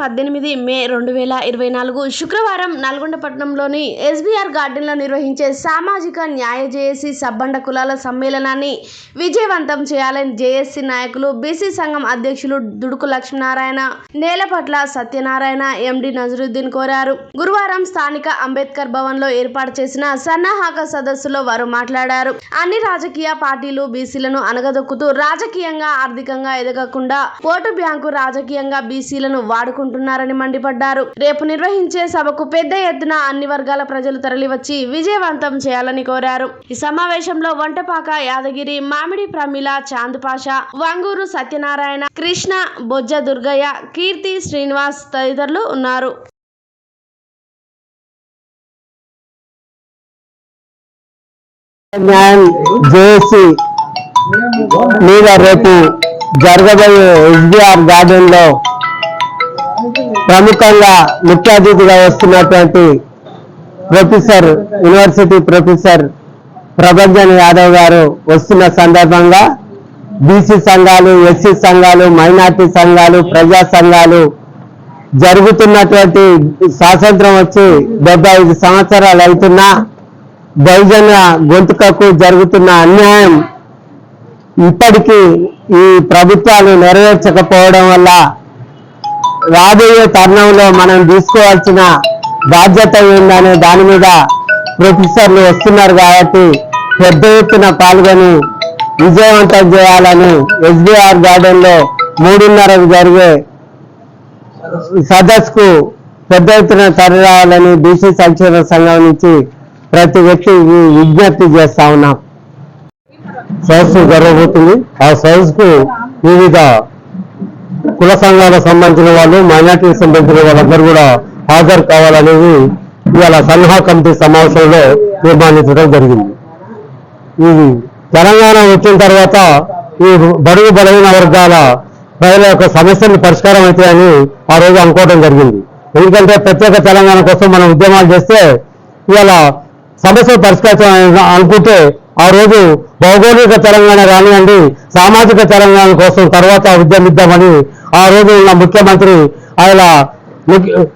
పద్దెనిమిది మే రెండు వేల ఇరవై నాలుగు శుక్రవారం నల్గొండపట్నంలోని ఎస్బీఆర్ గార్డెన్లో నిర్వహించే సామాజిక న్యాయ జేఏసీ సబ్బండ కులాల సమ్మేళనాన్ని విజయవంతం చేయాలని జేఏసీ నాయకులు బీసీ సంఘం అధ్యక్షులు దుడుకు లక్ష్మీనారాయణ నేలపట్ల సత్యనారాయణ ఎండి నజరుద్దీన్ కోరారు. గురువారం స్థానిక అంబేద్కర్ భవన్లో ఏర్పాటు చేసిన సన్నాహక సదస్సులో వారు మాట్లాడారు. అన్ని రాజకీయ పార్టీలు బీసీలను అనగదొక్కుతూ రాజకీయంగా ఆర్థికంగా ఎదగకుండా ఓటు బ్యాంకు రాజకీయంగా బీసీలను వాడుకుంటున్నారని మండిపడ్డారు. రేపు నిర్వహించే సభకు పెద్ద ఎత్తున అన్ని వర్గాల ప్రజలు తరలివచ్చి విజయవంతం చేయాలని కోరారు. ఈ సమావేశంలో వంటపాక యాదగిరి మామిడి ప్రమిళ చాందుపాష వంగూరు సత్యనారాయణ కృష్ణ బొజ్జ దుర్గయ్య కీర్తి శ్రీనివాస్ తదితరులు ఉన్నారు. మీద రేపు జరగబోయే ఎస్బీఆర్ గార్డెన్లో ప్రముఖంగా ముఖ్య అతిథిగా వస్తున్నటువంటి professor university professor Prabhanjan Yadav garu వస్తున్న సందర్భంగా బీసీ సంఘాలు ఎస్సీ సంఘాలు మైనార్టీ సంఘాలు ప్రజా సంఘాలు జరుగుతున్నటువంటి స్వాతంత్రం వచ్చి డెబ్బై ఐదు సంవత్సరాలు అవుతున్నా బహుజన గొంతుకకు జరుగుతున్న అన్యాయం ఇప్పటికీ ఈ ప్రభుత్వాలు నెరవేర్చకపోవడం వల్ల రాబోయే తరుణంలో మనం తీసుకోవాల్సిన బాధ్యత ఏందనే దాని మీద ప్రొఫెసర్లు వస్తున్నారు కాబట్టి పెద్ద ఎత్తున పాల్గొని విజయవంతం చేయాలని ఎస్బీఆర్ గార్డెన్లో మూడున్నరకు జరిగే సదస్సుకు పెద్ద ఎత్తున తరలిరావాలని బీసీ సంక్షేమ సంఘం నుంచి ప్రతి వ్యక్తి విజ్ఞప్తి చేస్తా ఉన్నాం. సదస్సు జరగబోతుంది. ఆ సదస్సుకు వివిధ కుల సంఘాలకు సంబంధించిన వాళ్ళు మైనార్టీకి సంబంధించిన వాళ్ళందరూ కూడా హాజరు కావాలనేది ఇవాళ సలహా కమిటీ సమావేశంలో తీర్మానించడం జరిగింది. ఇది తెలంగాణ వచ్చిన తర్వాత ఈ బడుగు బలహీన వర్గాల ప్రజల యొక్క సమస్యలు పరిష్కారం అవుతాయని ఆ రోజు అనుకోవడం జరిగింది. ఎందుకంటే ప్రత్యేక తెలంగాణ కోసం మనం ఉద్యమాలు చేస్తే ఇవాళ సమస్యలు పరిష్కరించాలని అనుకుంటే ఆ రోజు భౌగోళిక తెలంగాణ రానివ్వండి సామాజిక తెలంగాణ కోసం తర్వాత ఉద్యమిద్దామని ఆ రోజు ఉన్న ముఖ్యమంత్రి ఆయన ముఖ్య-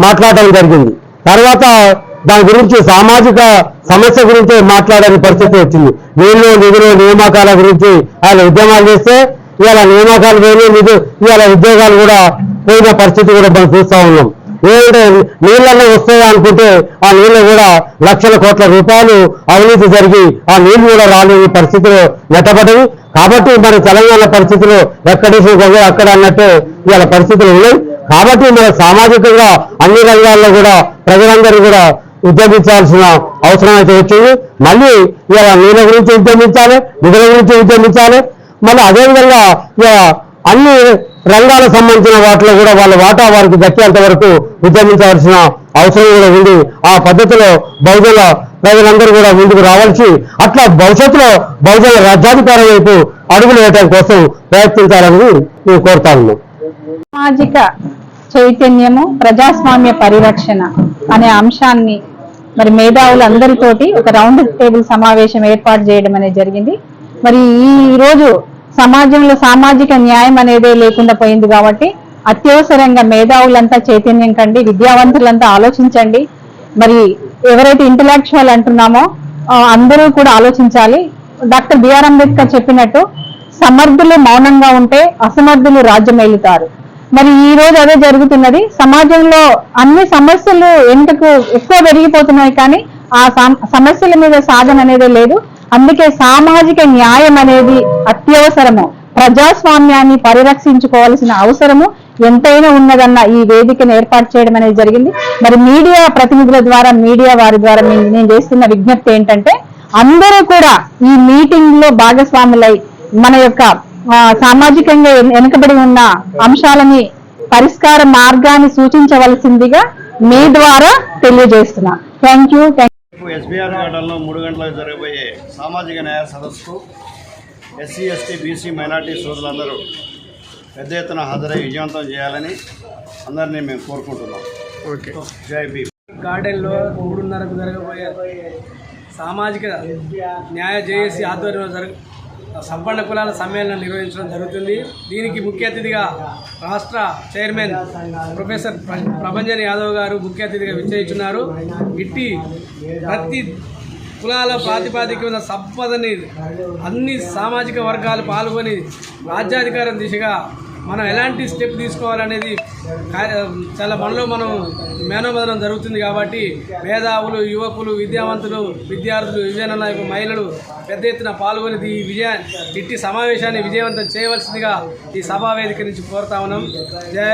మాట్లాడడం జరిగింది. తర్వాత దాని గురించి సామాజిక సమస్య గురించి మాట్లాడని పరిస్థితి వచ్చింది. వీళ్ళు నిధులు నియామకాల గురించి ఆయన ఉద్యమాలు చేస్తే ఇవాళ నియామకాలు పోయినాయి నిధు ఇవాళ ఉద్యోగాలు కూడా పోయిన పరిస్థితి కూడా మనం చూస్తూ ఉన్నాం. ఏంటంటే నీళ్ళల్లో వస్తాయి అనుకుంటే ఆ నీళ్ళు కూడా లక్షల కోట్ల రూపాయలు అవినీతి జరిగి ఆ నీళ్ళు కూడా రాలేని పరిస్థితిలో నెట్టబడ్డవి కాబట్టి మన తెలంగాణ పరిస్థితులు ఎక్కడేసి అక్కడ అన్నట్టు ఇవాళ పరిస్థితులు ఉన్నాయి. కాబట్టి మన సామాజికంగా అన్ని రంగాల్లో కూడా ప్రజలందరూ కూడా ఉద్యమించాల్సిన అవసరం అయితే వచ్చింది. మళ్ళీ ఇవాళ నీళ్ళ గురించి ఉద్యమించాలి నిధుల గురించి ఉద్యమించాలి. మళ్ళీ అదేవిధంగా ఇక అన్ని రంగాలకు సంబంధించిన వాటిలో కూడా వాళ్ళ వాటా వారికి దక్కేంత వరకు ఉద్యమించవలసిన అవసరం కూడా ఉంది. ఆ పద్ధతిలో బహుజన ప్రజలందరూ కూడా ముందుకు రావాల్సి అట్లా భవిష్యత్తులో బహుజన రాజ్యాధికారం వైపు అడుగులు వేయటం కోసం ప్రయత్నించాలని నేను కోరుతా సామాజిక చైతన్యము ప్రజాస్వామ్య పరిరక్షణ అనే అంశాన్ని మరి మేధావులందరితోటి ఒక రౌండ్ టేబుల్ సమావేశం ఏర్పాటు చేయడం అనేది జరిగింది. మరి ఈ రోజు సమాజంలో సామాజిక న్యాయం అనేదే లేకుండా పోయింది కాబట్టి అత్యవసరంగా మేధావులంతా చైతన్యం కండి విద్యావంతులంతా ఆలోచించండి. మరి ఎవరైతే ఇంటలెక్చువల్ అంటున్నామో అందరూ కూడా ఆలోచించాలి. డాక్టర్ బిఆర్ అంబేద్కర్ చెప్పినట్టు సమర్థులు మౌనంగా ఉంటే అసమర్థులు రాజ్యమేలుతారు. మరి ఈ రోజు అదే జరుగుతున్నది. సమాజంలో అన్ని సమస్యలు ఎందుకు ఎక్కువ పెరిగిపోతున్నాయి కానీ ఆ సమస్యల మీద సాధన అనేది లేదు. అందుకే సామాజిక న్యాయం అనేది అత్యవసరము. ప్రజాస్వామ్యాన్ని పరిరక్షించుకోవాల్సిన అవసరము ఎంతైనా ఉన్నదన్న ఈ వేదికను ఏర్పాటు చేయడం అనేది జరిగింది. మరి మీడియా ప్రతినిధుల ద్వారా మీడియా వారి ద్వారా నేను నేను చేస్తున్న విజ్ఞప్తి ఏంటంటే అందరూ కూడా ఈ మీటింగ్లో భాగస్వాములై మన యొక్క సామాజికంగా వెనుకబడి ఉన్న అంశాలని పరిష్కార మార్గాన్ని సూచించవలసిందిగా మీ ద్వారా తెలియజేస్తున్నా. థ్యాంక్ యూ రేపు ఎస్బీఆర్ గార్డెన్లో మూడు గంటలకు జరగబోయే సామాజిక న్యాయ సదస్సుకు ఎస్సీ ఎస్టీ బీసీ మైనార్టీ సోదరులందరూ పెద్ద ఎత్తున హాజరై విజయవంతం చేయాలని అందరినీ మేము కోరుకుంటున్నాం. ఓకే. జై భీమ్. గార్డెన్లో మూడున్నరకు జరగబోయే సామాజిక న్యాయ జేఏసీ ఆధ్వర్యంలో జరగ సంపన్న కులాల సమ్మేళనం నిర్వహించడం జరుగుతుంది. దీనికి ముఖ్య అతిథిగా రాష్ట్ర చైర్మన్ ప్రొఫెసర్ ప్ర- ప్రభంజన్ యాదవ్ గారు ముఖ్య అతిథిగా విచ్చేస్తున్నారు ఇట్టి ప్రతి కులాల ప్రాతిపాదికమైన సంపదని అన్ని సామాజిక వర్గాలు పాల్గొని రాజ్యాధికారం దిశగా మనం ఎలాంటి స్టెప్ తీసుకోవాలనేది కార్య- చాలా మనలో మనం మేనోమదనం జరుగుతుంది కాబట్టి మేధావులు యువకులు విద్యావంతులు విద్యార్థులు యువజన మహిళలు పెద్ద ఎత్తున పాల్గొని ఈ విజయ ఇట్టి సమావేశాన్ని విజయవంతం చేయవలసిందిగా ఈ సభా వేదిక నుంచి కోరుతా ఉన్నాం. జై